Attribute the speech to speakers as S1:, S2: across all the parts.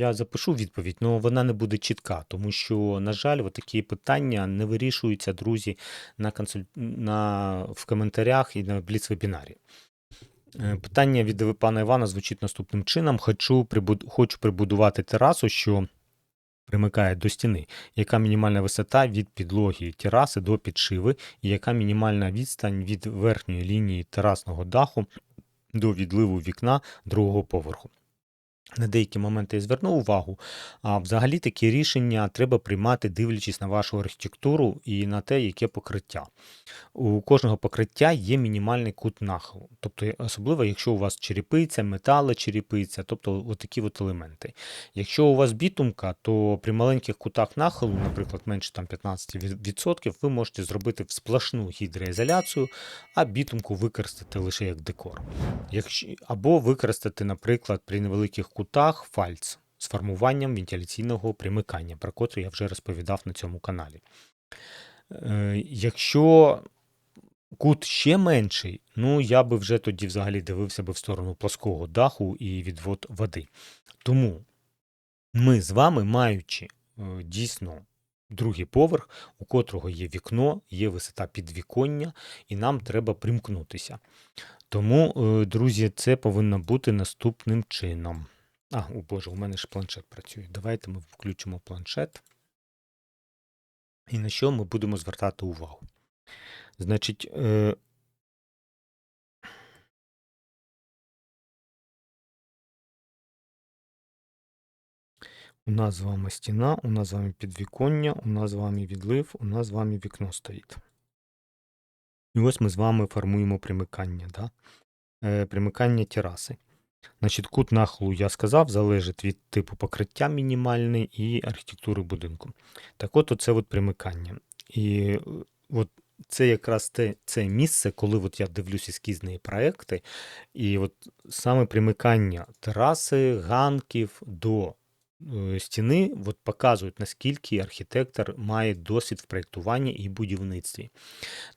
S1: Я запишу відповідь, але вона не буде чітка, тому що, на жаль, такі питання не вирішуються, друзі, на консуль... на... в коментарях і на бліц-вебінарі. Е, Питання від пана Івана звучить наступним чином: хочу, прибуд... хочу прибудувати терасу, що примикає до стіни. Яка мінімальна висота від підлоги тераси до підшиви, і яка мінімальна відстань від верхньої лінії терасного даху до відливу вікна другого поверху? На деякі моменти я звернув увагу, а взагалі такі рішення треба приймати, дивлячись на вашу архітектуру і на те, яке покриття. У кожного покриття є мінімальний кут нахилу. Тобто, особливо, якщо у вас черепиця, металочерепиця, тобто от такі от елементи. Якщо у вас бітумка, то при маленьких кутах нахилу, наприклад, менше там 15%, ви можете зробити сплошну гідроізоляцію, а бітумку використати лише як декор. Якщо, або використати, наприклад, при невеликих кутах фальц з формуванням вентиляційного примикання, про котре я вже розповідав на цьому каналі. Е, Якщо кут ще менший, ну я би вже тоді взагалі дивився би в сторону плоского даху і відвод води. Тому ми з вами, маючи е, дійсно другий поверх, у котрого є вікно, є висота підвіконня, і нам треба примкнутися. Тому, е, друзі, це повинно бути наступним чином. А, о Боже, у мене ж планшет працює. Давайте ми включимо планшет. І на що ми будемо звертати увагу? Значить, е, у нас з вами стіна, у нас з вами підвіконня, у нас з вами відлив, у нас з вами вікно стоїть. І ось ми з вами формуємо примикання, да? е, примикання тераси. Значить, кут нахилу, я сказав, залежить від типу покриття мінімальний і архітектури будинку. Так от, оце от примикання. І е, от це якраз те, це місце, коли от я дивлюся ескізні проекти, і от саме примикання тераси, ганків до стіни от показують, наскільки архітектор має досвід в проєктуванні і будівництві.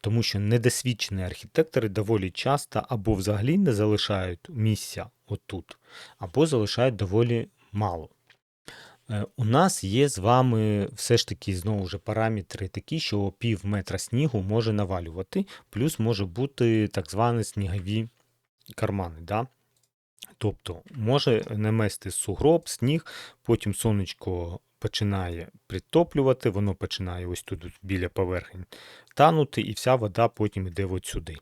S1: Тому що недосвідчені архітектори доволі часто або взагалі не залишають місця отут, або залишають доволі мало. Е, У нас є з вами все ж таки знову ж параметри такі, що пів метра снігу може навалювати, плюс може бути так звані снігові кармани. Да? Тобто може намести сугроб, сніг, потім сонечко починає притоплювати, воно починає ось тут біля поверхень танути, і вся вода потім йде от сюди.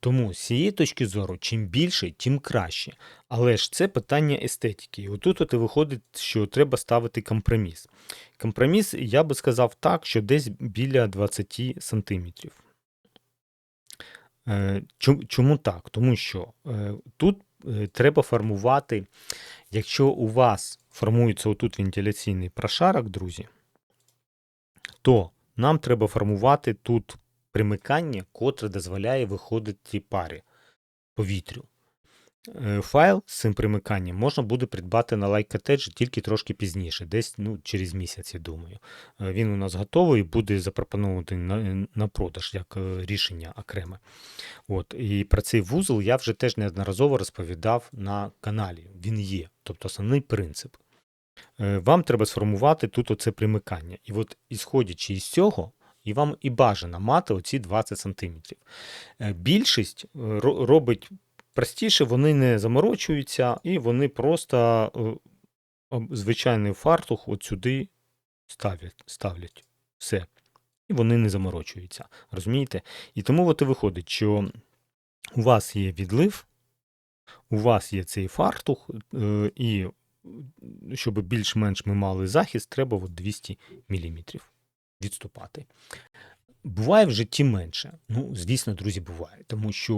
S1: Тому з цієї точки зору, чим більше, тим краще. Але ж це питання естетики. І отут от і виходить, що треба ставити компроміс. Компроміс, я би сказав так, що десь біля 20 сантиметрів. Е, Чому так? Тому що е, тут треба формувати, якщо у вас формується отут вентиляційний прошарок, друзі, то нам треба формувати тут примикання, котре дозволяє виходити парі повітрю. Е, Файл з цим примиканням можна буде придбати на Like тільки трошки пізніше, десь ну, через місяць, я думаю. Е, Він у нас готовий і буде запропонований на, на продаж як е, рішення окреме. От. І про цей вузол я вже теж неодноразово розповідав на каналі. Він є, тобто основний принцип. Вам треба сформувати тут оце примикання. І от ісходячи із цього, і вам і бажано мати оці 20 см. Більшість робить простіше, вони не заморочуються, і вони просто е, звичайний фартух от сюди ставлять. ставлять. Все. І вони не заморочуються. Розумієте? І тому от і виходить, що у вас є відлив, у вас є цей фартух, е, і щоб більш-менш ми мали захист, треба от 200 мм відступати. Буває в житті менше. Ну, звісно, друзі, буває. Тому що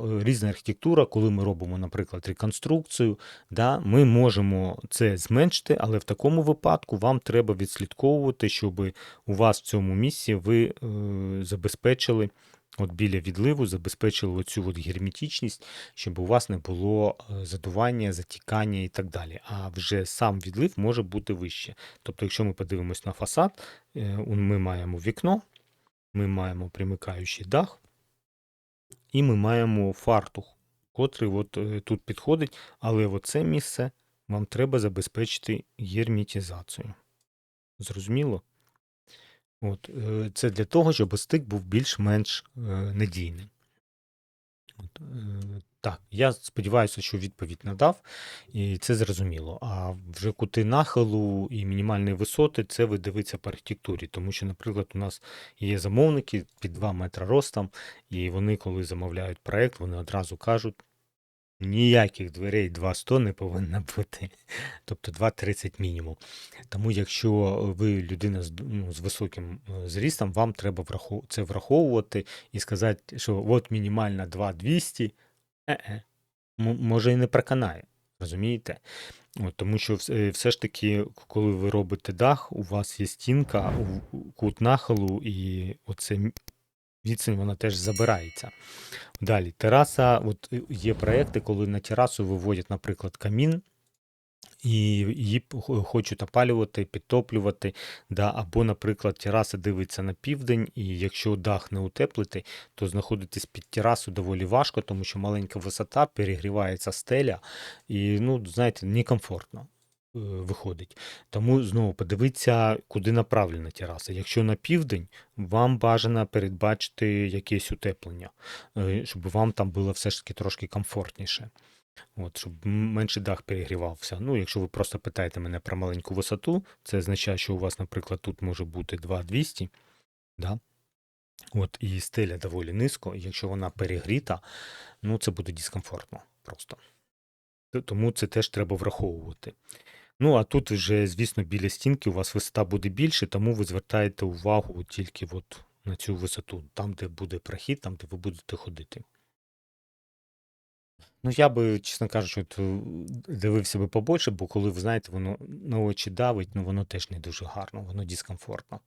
S1: е, різна архітектура, коли ми робимо, наприклад, реконструкцію, да, ми можемо це зменшити, але в такому випадку вам треба відслідковувати, щоб у вас в цьому місці ви е, забезпечили. От біля відливу забезпечили оцю от герметичність, щоб у вас не було е, задування, затікання і так далі. А вже сам відлив може бути вище. Тобто, якщо ми подивимось на фасад, е, ми маємо вікно, ми маємо примикаючий дах, і ми маємо фартух, котрий от е, тут підходить, але оце місце вам треба забезпечити герметизацію. Зрозуміло? От, е, це для того, щоб стик був більш-менш е, надійним. Так, я сподіваюся, що відповідь надав, і це зрозуміло. А вже кути нахилу і мінімальної висоти це ви дивиться по архітектурі. Тому що, наприклад, у нас є замовники під 2 метри ростом, і вони, коли замовляють проєкт, вони одразу кажуть, ніяких дверей 2,100 не повинно бути. Тобто 2,30 мінімум. Тому якщо ви людина з, ну, з високим е, зрістом, вам треба це враховувати і сказати, що от мінімальна 2,200, е-е, м- може і не проканає. Розумієте? От, тому що вс- е, все ж таки, коли ви робите дах, у вас є стінка, у- у- кут нахилу, і оце відстань вона теж забирається. Далі, тераса, от е, є проекти, коли на терасу виводять, наприклад, камін, і її хочуть опалювати, підтоплювати. Да, або, наприклад, тераса дивиться на південь, і якщо дах не утеплити, то знаходитись під терасу доволі важко, тому що маленька висота, перегрівається стеля, і, ну, знаєте, некомфортно е, виходить. Тому знову подивіться, куди направлена тераса. Якщо на південь, вам бажано передбачити якесь утеплення, е, щоб вам там було все ж таки трошки комфортніше. От, щоб менше дах перегрівався. Ну, якщо ви просто питаєте мене про маленьку висоту, це означає, що у вас, наприклад, тут може бути 2200, да? От, і стеля доволі низько, і якщо вона перегріта, ну це буде дискомфортно просто. Тому це теж треба враховувати. Ну, а тут вже, звісно, біля стінки у вас висота буде більше, тому ви звертаєте увагу тільки от на цю висоту, там, де буде прохід, там, де ви будете ходити. Ну, я би, чесно кажучи, от, е, дивився би побольше, бо коли ви знаєте, воно на очі давить, ну воно теж не дуже гарно, воно дискомфортно.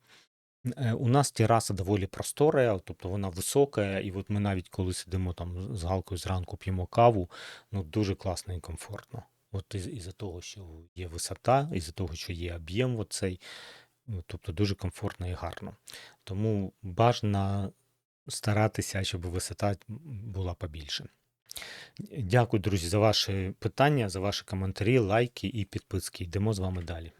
S1: Е, У нас тераса доволі простора, тобто вона висока, і от ми навіть коли сидимо там з Галкою зранку п'ємо каву, ну дуже класно і комфортно. От із- із-за того, що є висота, із-за того, що є об'єм оцей, ну, тобто дуже комфортно і гарно. Тому бажано старатися, щоб висота була побільше. Дякую, друзі, за ваші питання, за ваші коментарі, лайки і підписки. Йдемо з вами далі.